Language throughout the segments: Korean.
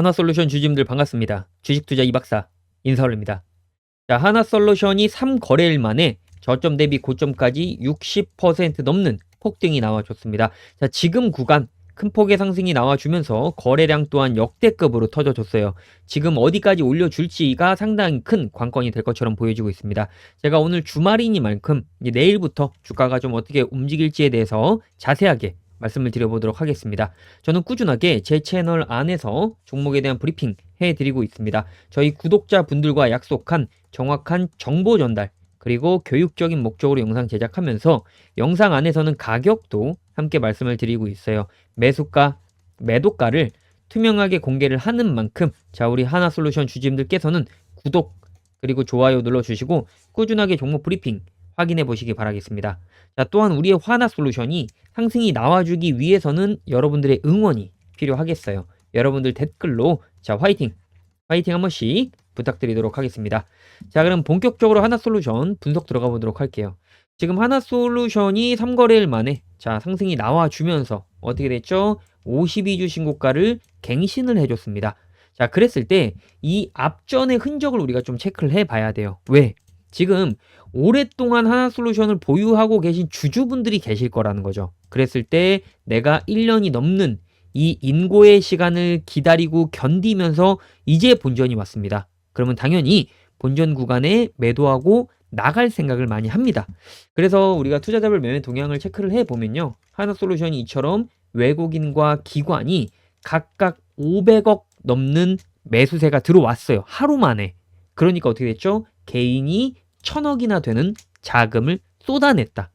하나솔루션 주주님들 반갑습니다. 주식투자 이박사 인사올입니다. 자, 하나솔루션이 3거래일 만에 저점 대비 고점까지 60% 넘는 폭등이 나와줬습니다. 자, 지금 구간 큰 폭의 상승이 나와주면서 거래량 또한 역대급으로 터져줬어요. 지금 어디까지 올려줄지가 상당히 큰 관건이 될 것처럼 보여지고 있습니다. 제가 오늘 주말이니만큼 내일부터 주가가 좀 어떻게 움직일지에 대해서 자세하게 말씀을 드려보도록 하겠습니다. 저는 꾸준하게 제 채널 안에서 종목에 대한 브리핑 해드리고 있습니다. 저희 구독자분들과 약속한 정확한 정보 전달 그리고 교육적인 목적으로 영상 제작하면서 영상 안에서는 가격도 함께 말씀을 드리고 있어요. 매수가, 매도가를 투명하게 공개를 하는 만큼 자 우리 하나솔루션 주주님들께서는 구독 그리고 좋아요 눌러주시고 꾸준하게 종목 브리핑 확인해 보시기 바라겠습니다. 자 또한 우리의 하나솔루션이 상승이 나와주기 위해서는 여러분들의 응원이 필요하겠어요. 여러분들 댓글로 자 화이팅 화이팅 한 번씩 부탁드리도록 하겠습니다. 자 그럼 본격적으로 하나솔루션 분석 들어가 보도록 할게요. 지금 하나솔루션이 3거래일 만에 자 상승이 나와주면서 어떻게 됐죠? 52주 신고가를 갱신을 해줬습니다. 자 그랬을 때 이 앞전의 흔적을 우리가 좀 체크를 해봐야 돼요. 왜? 지금 오랫동안 하나 솔루션을 보유하고 계신 주주분들이 계실 거라는 거죠. 그랬을 때 내가 1년이 넘는 이 인고의 시간을 기다리고 견디면서 이제 본전이 왔습니다. 그러면 당연히 본전 구간에 매도하고 나갈 생각을 많이 합니다. 그래서 우리가 투자자별 매매 동향을 체크를 해보면요. 하나솔루션이 이처럼 외국인과 기관이 각각 500억 넘는 매수세가 들어왔어요. 하루 만에. 그러니까 어떻게 됐죠? 개인이 천억이나 되는 자금을 쏟아냈다.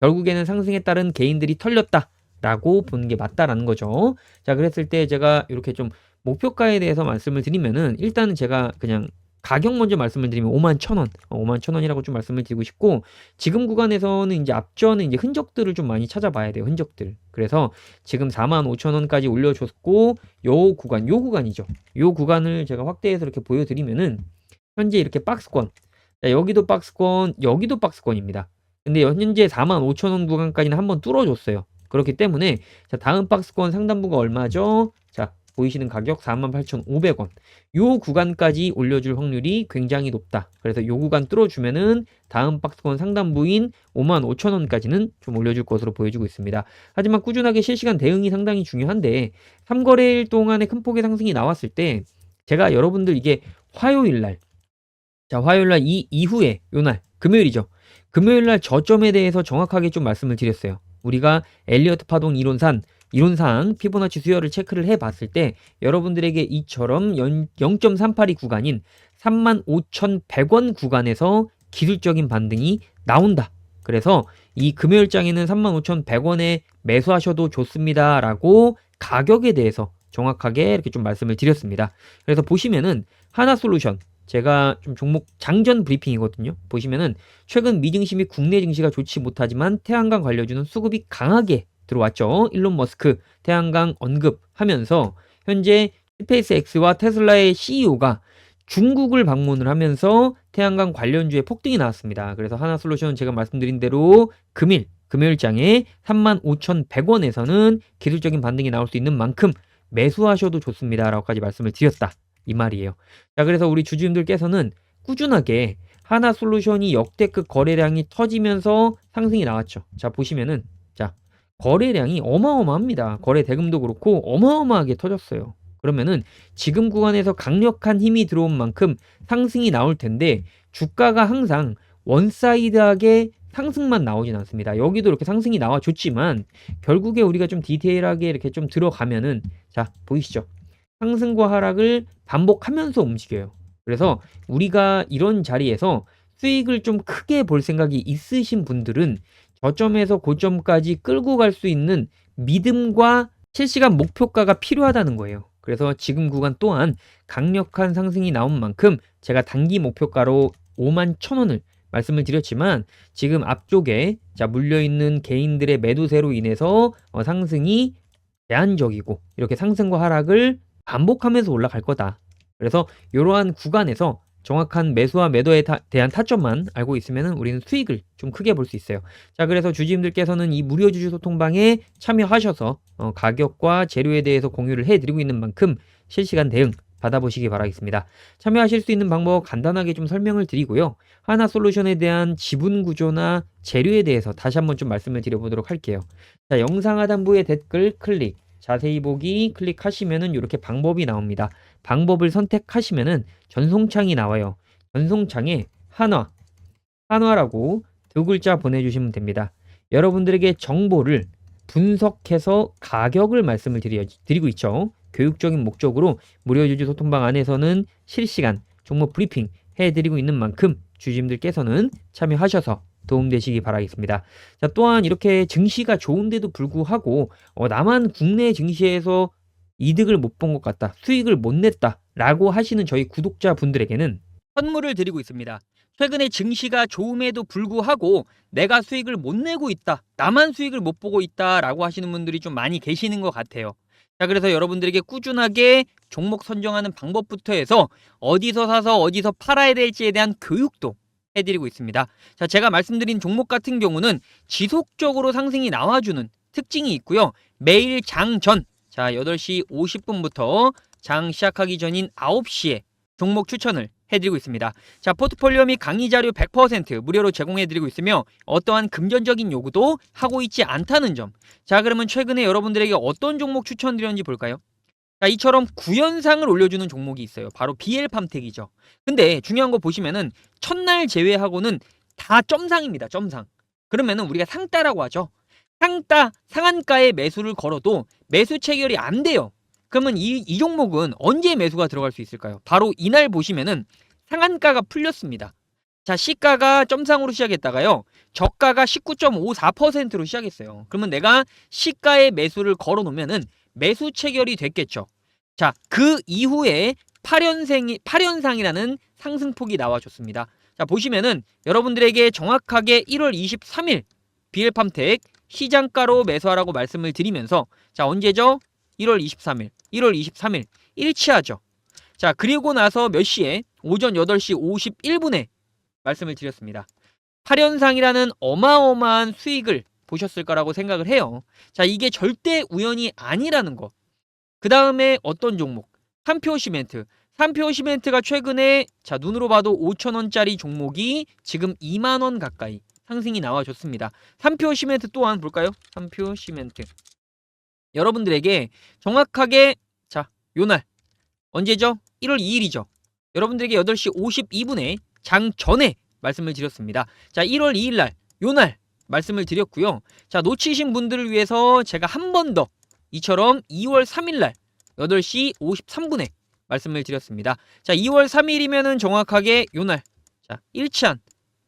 결국에는 상승에 따른 개인들이 털렸다. 라고 보는 게 맞다라는 거죠. 자, 그랬을 때 제가 이렇게 좀 목표가에 대해서 말씀을 드리면은 일단은 제가 그냥 가격 먼저 말씀을 드리면 5만 천 원, 5만 천 원이라고 좀 말씀을 드리고 싶고 지금 구간에서는 이제 앞전에 이제 흔적들을 좀 많이 찾아봐야 돼요. 흔적들. 그래서 지금 4만 5천 원까지 올려줬고 요 구간, 요 구간이죠. 요 구간을 제가 확대해서 이렇게 보여드리면은 현재 이렇게 박스권, 자, 여기도 박스권, 여기도 박스권입니다. 근데 현재 4만 5천 원 구간까지는 한번 뚫어줬어요. 그렇기 때문에 자 다음 박스권 상단부가 얼마죠? 자 보이시는 가격 48,500원. 요 구간까지 올려줄 확률이 굉장히 높다. 그래서 요 구간 뚫어주면은 다음 박스권 상단부인 55,000원까지는 좀 올려줄 것으로 보여지고 있습니다. 하지만 꾸준하게 실시간 대응이 상당히 중요한데 3거래일 동안에 큰 폭의 상승이 나왔을 때 제가 여러분들 이게 화요일 날, 자 화요일 날 이 이후에 요날 금요일이죠. 금요일 날 저점에 대해서 정확하게 좀 말씀을 드렸어요. 우리가 엘리어트 파동 이론산 이론상 피보나치 수열을 체크를 해 봤을 때 여러분들에게 이처럼 0.382 구간인 35,100원 구간에서 기술적인 반등이 나온다. 그래서 이 금요일장에는 35,100원에 매수하셔도 좋습니다 라고 가격에 대해서 정확하게 이렇게 좀 말씀을 드렸습니다. 그래서 보시면은 하나솔루션 제가 좀 종목 장전 브리핑이거든요. 보시면은 최근 미증시 및 국내 증시가 좋지 못하지만 태양광 관련주는 수급이 강하게 들어왔죠. 일론 머스크 태양광 언급하면서 현재 스페이스X와 테슬라의 CEO가 중국을 방문을 하면서 태양광 관련주의 폭등이 나왔습니다. 그래서 하나솔루션 제가 말씀드린 대로 금일 금요일장에 35,100원에서는 기술적인 반등이 나올 수 있는 만큼 매수하셔도 좋습니다라고까지 말씀을 드렸다. 이 말이에요. 자, 그래서 우리 주주님들께서는 꾸준하게 하나 솔루션이 역대급 거래량이 터지면서 상승이 나왔죠. 자, 보시면은 자, 거래량이 어마어마합니다. 거래 대금도 그렇고 어마어마하게 터졌어요. 그러면은 지금 구간에서 강력한 힘이 들어온 만큼 상승이 나올 텐데 주가가 항상 원사이드하게 상승만 나오진 않습니다. 여기도 이렇게 상승이 나와 줬지만 결국에 우리가 좀 디테일하게 이렇게 좀 들어가면은 자, 보이시죠? 상승과 하락을 반복하면서 움직여요. 그래서 우리가 이런 자리에서 수익을 좀 크게 볼 생각이 있으신 분들은 저점에서 고점까지 끌고 갈 수 있는 믿음과 실시간 목표가가 필요하다는 거예요. 그래서 지금 구간 또한 강력한 상승이 나온 만큼 제가 단기 목표가로 5만 천 원을 말씀을 드렸지만 지금 앞쪽에 자 물려있는 개인들의 매도세로 인해서 어, 상승이 제한적이고 이렇게 상승과 하락을 반복하면서 올라갈 거다. 그래서 이러한 구간에서 정확한 매수와 매도에 타- 대한 타점만 알고 있으면 우리는 수익을 좀 크게 볼 수 있어요. 자, 그래서 주주님들께서는 이 무료 주주 소통방에 참여하셔서 어, 가격과 재료에 대해서 공유를 해드리고 있는 만큼 실시간 대응 받아보시기 바라겠습니다. 참여하실 수 있는 방법 간단하게 좀 설명을 드리고요. 하나 솔루션에 대한 지분 구조나 재료에 대해서 다시 한번 좀 말씀을 드려보도록 할게요. 자, 영상 하단부의 댓글 클릭, 자세히 보기 클릭하시면은 이렇게 방법이 나옵니다. 방법을 선택하시면은 전송창이 나와요. 전송창에 한화, 한화라고 두 글자 보내주시면 됩니다. 여러분들에게 정보를 분석해서 가격을 말씀을 드려, 드리고 있죠. 교육적인 목적으로 무료 주주 소통방 안에서는 실시간 종목 브리핑 해드리고 있는 만큼 주주님들께서는 참여하셔서 도움되시기 바라겠습니다. 자, 또한 이렇게 증시가 좋은데도 불구하고 어, 나만 국내 증시에서 이득을 못 본 것 같다, 수익을 못 냈다 라고 하시는 저희 구독자분들에게는 선물을 드리고 있습니다. 최근에 증시가 좋음에도 불구하고 내가 수익을 못 내고 있다, 나만 수익을 못 보고 있다 라고 하시는 분들이 좀 많이 계시는 것 같아요. 자, 그래서 여러분들에게 꾸준하게 종목 선정하는 방법부터 해서 어디서 사서 어디서 팔아야 될지에 대한 교육도 해드리고 있습니다. 자, 제가 말씀드린 종목 같은 경우는 지속적으로 상승이 나와주는 특징이 있고요. 매일 장 전, 자, 8시 50분부터 장 시작하기 전인 9시에 종목 추천을 해드리고 있습니다. 자, 포트폴리오 및 강의 자료 100% 무료로 제공해드리고 있으며 어떠한 금전적인 요구도 하고 있지 않다는 점. 자, 그러면 최근에 여러분들에게 어떤 종목 추천드렸는지 볼까요? 자, 이처럼 구현상을 올려주는 종목이 있어요. 바로 BL팜텍이죠. 근데 중요한 거 보시면은 첫날 제외하고는 다 점상입니다. 점상. 그러면은 우리가 상따라고 하죠. 상따, 상한가에 매수를 걸어도 매수 체결이 안 돼요. 그러면 이, 이 종목은 언제 매수가 들어갈 수 있을까요? 바로 이날 보시면은 상한가가 풀렸습니다. 자, 시가가 점상으로 시작했다가요. 저가가 19.54%로 시작했어요. 그러면 내가 시가에 매수를 걸어 놓으면은 매수 체결이 됐겠죠. 자, 그 이후에 8연생이 8연상이라는 상승폭이 나와줬습니다. 자, 보시면은 여러분들에게 정확하게 1월 23일 비엘팜텍 시장가로 매수하라고 말씀을 드리면서 자, 언제죠? 1월 23일. 1월 23일 일치하죠. 자, 그리고 나서 몇 시에? 오전 8시 51분에 말씀을 드렸습니다. 8연상이라는 어마어마한 수익을 보셨을 거라고 생각을 해요. 자, 이게 절대 우연이 아니라는 거. 그 다음에 어떤 종목? 삼표 시멘트. 삼표 시멘트가 최근에 자 눈으로 봐도 5천 원짜리 종목이 지금 2만 원 가까이 상승이 나와줬습니다. 삼표 시멘트 또한 볼까요? 삼표 시멘트. 여러분들에게 정확하게 자 요날 언제죠? 1월 2일이죠. 여러분들에게 8시 52분에 장 전에 말씀을 드렸습니다. 자 1월 2일 날 요날 말씀을 드렸고요. 자 놓치신 분들을 위해서 제가 한 번 더 이처럼 2월 3일 날 8시 53분에 말씀을 드렸습니다. 자 2월 3일이면은 정확하게 요날 자 일치한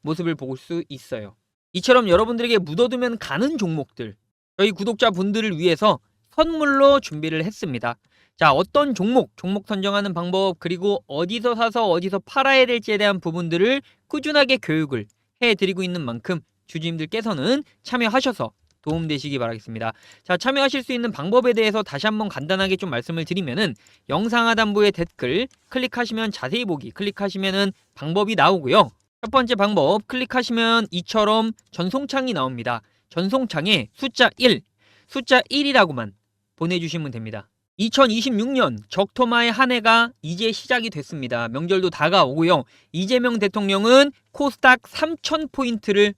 모습을 볼 수 있어요. 이처럼 여러분들에게 묻어두면 가는 종목들 저희 구독자분들을 위해서 선물로 준비를 했습니다. 자, 어떤 종목, 종목 선정하는 방법, 그리고 어디서 사서 어디서 팔아야 될지에 대한 부분들을 꾸준하게 교육을 해드리고 있는 만큼 주주님들께서는 참여하셔서 도움되시기 바라겠습니다. 자, 참여하실 수 있는 방법에 대해서 다시 한번 간단하게 좀 말씀을 드리면은 영상 하단부의 댓글 클릭하시면 자세히 보기 클릭하시면은 방법이 나오고요. 첫 번째 방법 클릭하시면 이처럼 전송창이 나옵니다. 전송창에 숫자 1, 숫자 1이라고만 보내주시면 됩니다. 2026년 적토마의 한 해가 이제 시작이 됐습니다. 명절도 다가오고요. 이재명 대통령은 코스닥 3,000포인트를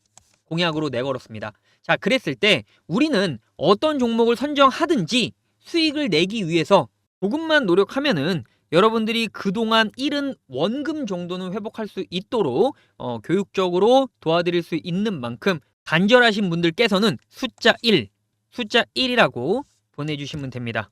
공약으로 내걸었습니다. 자, 그랬을 때 우리는 어떤 종목을 선정하든지 수익을 내기 위해서 조금만 노력하면은 여러분들이 그동안 잃은 원금 정도는 회복할 수 있도록 어, 교육적으로 도와드릴 수 있는 만큼 간절하신 분들께서는 숫자 1, 숫자 1이라고 보내주시면 됩니다.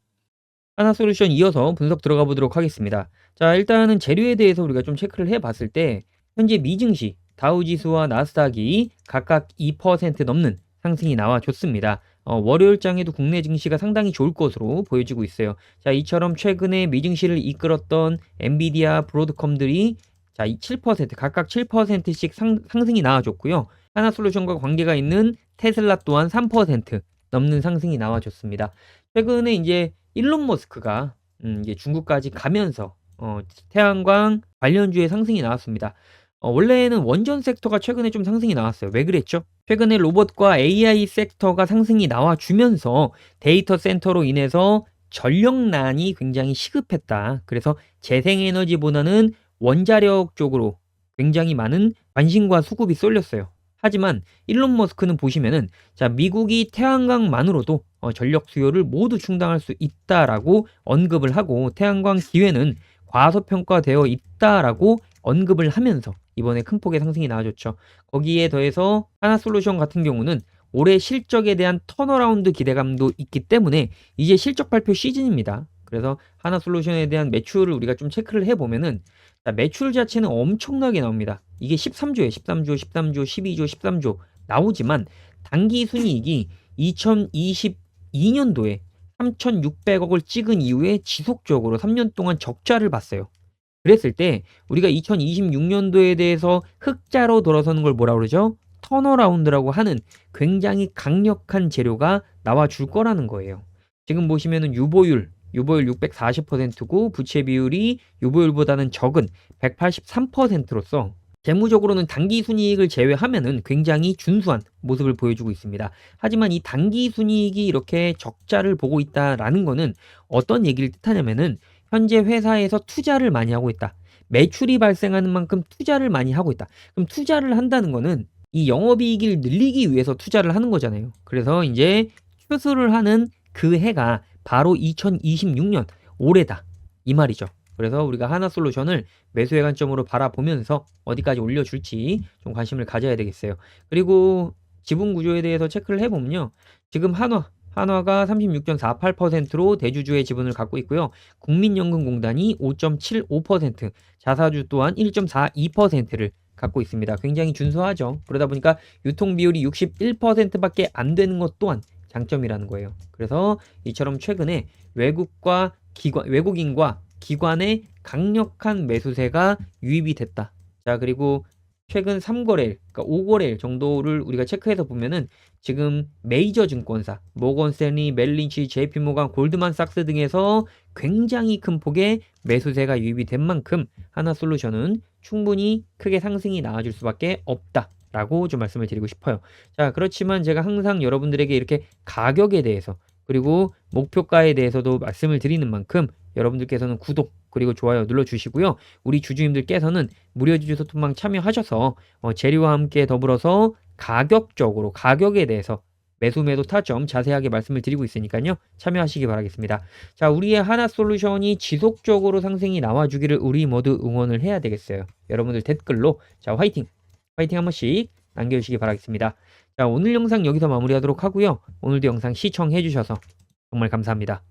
하나솔루션 이어서 분석 들어가 보도록 하겠습니다. 자, 일단은 재료에 대해서 우리가 좀 체크를 해 봤을 때 현재 미증시 다우지수와 나스닥이 각각 2% 넘는 상승이 나와줬습니다. 어, 월요일장에도 국내 증시가 상당히 좋을 것으로 보여지고 있어요. 자, 이처럼 최근에 미증시를 이끌었던 엔비디아, 브로드컴들이 자, 7% 각각 7%씩 상, 상승이 나와줬고요. 하나솔루션과 관계가 있는 테슬라 또한 3% 넘는 상승이 나와줬습니다. 최근에 이제 일론 머스크가 음, 이제 중국까지 가면서 어, 태양광 관련주의 상승이 나왔습니다. 어, 원래는 원전 섹터가 최근에 좀 상승이 나왔어요. 왜 그랬죠? 최근에 로봇과 AI 섹터가 상승이 나와주면서 데이터 센터로 인해서 전력난이 굉장히 시급했다. 그래서 재생에너지보다는 원자력 쪽으로 굉장히 많은 관심과 수급이 쏠렸어요. 하지만 일론 머스크는 보시면은 자 미국이 태양광만으로도 어, 전력 수요를 모두 충당할 수 있다라고 언급을 하고 태양광 기회는 과소평가되어 있다라고 언급을 하면서 이번에 큰 폭의 상승이 나와줬죠. 거기에 더해서 하나솔루션 같은 경우는 올해 실적에 대한 턴어라운드 기대감도 있기 때문에 이제 실적 발표 시즌입니다. 그래서 하나솔루션에 대한 매출을 우리가 좀 체크를 해보면은 자, 매출 자체는 엄청나게 나옵니다. 이게 13조에 13조, 13조, 12조, 13조 나오지만 단기 순이익이 2022년도에 3,600억을 찍은 이후에 지속적으로 3년 동안 적자를 봤어요. 그랬을 때 우리가 2026년도에 대해서 흑자로 돌아서는 걸 뭐라 그러죠? 턴어라운드라고 하는 굉장히 강력한 재료가 나와 줄 거라는 거예요. 지금 보시면은 유보율, 유보율 640%고 부채 비율이 유보율보다는 적은 183%로서 재무적으로는 단기 순이익을 제외하면은 굉장히 준수한 모습을 보여주고 있습니다. 하지만 이 단기 순이익이 이렇게 적자를 보고 있다라는 거는 어떤 얘기를 뜻하냐면은 현재 회사에서 투자를 많이 하고 있다. 매출이 발생하는 만큼 투자를 많이 하고 있다. 그럼 투자를 한다는 거는 이 영업이익을 늘리기 위해서 투자를 하는 거잖아요. 그래서 이제 추수를 하는 그 해가 바로 2026년 올해다. 이 말이죠. 그래서 우리가 하나 솔루션을 매수의 관점으로 바라보면서 어디까지 올려줄지 좀 관심을 가져야 되겠어요. 그리고 지분 구조에 대해서 체크를 해보면요. 지금 한화, 한화가 36.48%로 대주주의 지분을 갖고 있고요. 국민연금공단이 5.75%, 자사주 또한 1.42%를 갖고 있습니다. 굉장히 준수하죠. 그러다 보니까 유통 비율이 61%밖에 안 되는 것 또한 장점이라는 거예요. 그래서 이처럼 최근에 외국과 기관, 외국인과 기관의 강력한 매수세가 유입이 됐다. 자, 그리고 최근 3거래일, 그러니까 5거래일 정도를 우리가 체크해서 보면은 지금 메이저 증권사, 모건 스탠리, 멜린치, JP모간, 골드만삭스 등에서 굉장히 큰 폭의 매수세가 유입이 된 만큼 하나 솔루션은 충분히 크게 상승이 나와줄 수밖에 없다. 라고 좀 말씀을 드리고 싶어요. 자, 그렇지만 제가 항상 여러분들에게 이렇게 가격에 대해서 그리고 목표가에 대해서도 말씀을 드리는 만큼 여러분들께서는 구독 그리고 좋아요 눌러주시고요. 우리 주주님들께서는 무료 주주 소통방 참여하셔서 어, 재료와 함께 더불어서 가격적으로 가격에 대해서 매수 매도 타점 자세하게 말씀을 드리고 있으니까요. 참여하시기 바라겠습니다. 자, 우리의 하나 솔루션이 지속적으로 상승이 나와주기를 우리 모두 응원을 해야 되겠어요. 여러분들 댓글로 자 화이팅 화이팅 한 번씩 남겨주시기 바라겠습니다. 자, 오늘 영상 여기서 마무리하도록 하고요. 오늘도 영상 시청해 주셔서 정말 감사합니다.